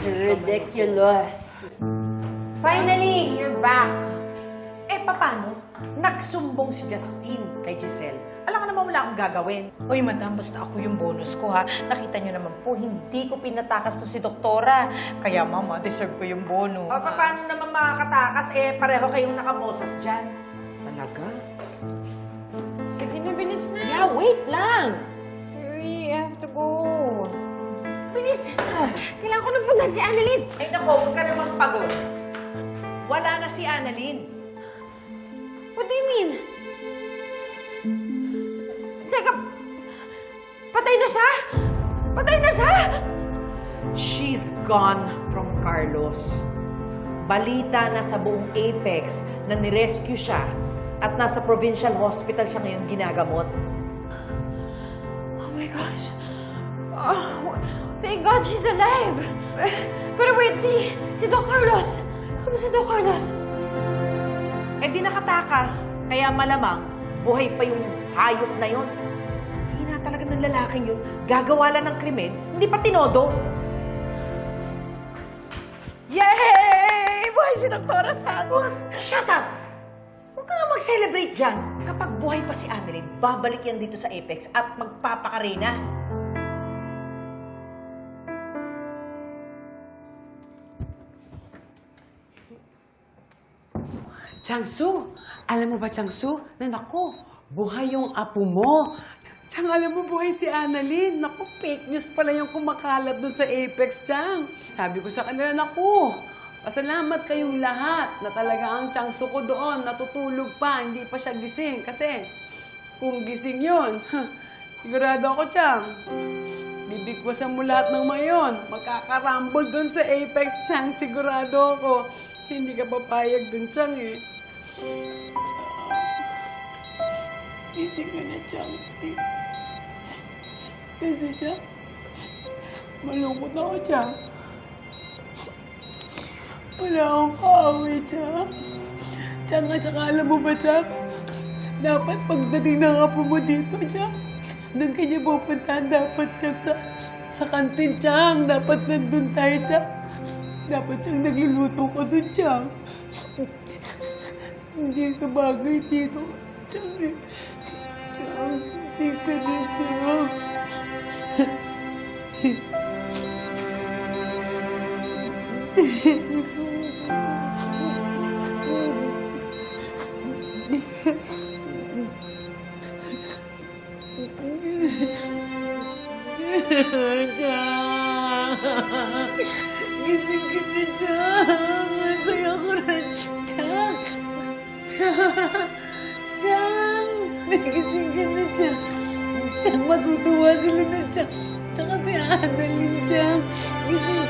Ridiculous. Finally, you're back. Eh, paano? Nagsumbong si Justine kay Giselle. Alam ka naman wala akong gagawin. Uy, madam, basta ako yung bonus ko, ha? Nakita niyo naman po, hindi ko pinatakas to si doktora. Kaya, mama, deserve ko yung bonus. O, paano naman makakatakas? Eh, pareho kayong nakabosas dyan. Talaga? Sige na, bilis na. Yeah, wait lang. Hurry, I have to go. Bilis! Kailangan ko nang puntahan si Annalyn. Ay, nako, huwag ka naman pagod. Wala na si Annalyn. What do you mean? Teka, patay na siya? Patay na siya? She's gone from Carlos. Balita na sa buong Apex na nirescue siya at nasa provincial hospital siya ngayon ginagamot. Oh my gosh. Oh, thank God she's alive. Pero wait, si, si Doc Carlos. Ano si Doc Carlos? Eh di nakatakas, kaya malamang buhay pa yung hayop na yon. Hina talaga ng lalaking yun. Gagawa lang ng krimen, hindi pa tinodo. Yay! Buhay si Doktora Santos! Shut up! Huwag ka nga mag-celebrate dyan. Kapag buhay pa si Annalyn, babalik yan dito sa Apex at magpapakarena. Changsu, alam mo ba Changsu, na nako, buhay yung apo mo. Chang, alam mo buhay si Annalyn. Naku, fake news pala yung kumakalat doon sa Apex, Chang. Sabi ko sa kanila, naku, pasalamat kayong lahat na talaga ang Changsu ko doon, natutulog pa, hindi pa siya gising. Kasi kung gising yun, sigurado ako, Chang, bibigwasan mo lahat ng mayon. Magkakarambol doon sa Apex, Chang, sigurado ako. Kasi hindi ka papayag doon, Chang, eh. Gising ka na, Chang, please. Kasi, Chang, malungkot ako, Chang. Wala akong kaaway, Chang. Chang, at saka alam mo ba, Chang? Dapat pagdating ng apo mo dito, Chang, doon kanya pupuntahan dapat, Chang, sa, sa kantin, Chang. Dapat nandun tayo, Chang. Dapat, Chang, nagluluto ka doon, Chang. Hindi ka bagay dito, Chang, eh. Chang, ka na, Chang. Chang! Gising ka na, Chang! Ang saya ko na! Chang! Chang! Nagising ka na, Chang! Chang, matutuwa sila na, Chang! Tsaka si Annalyn, Chang! Gising!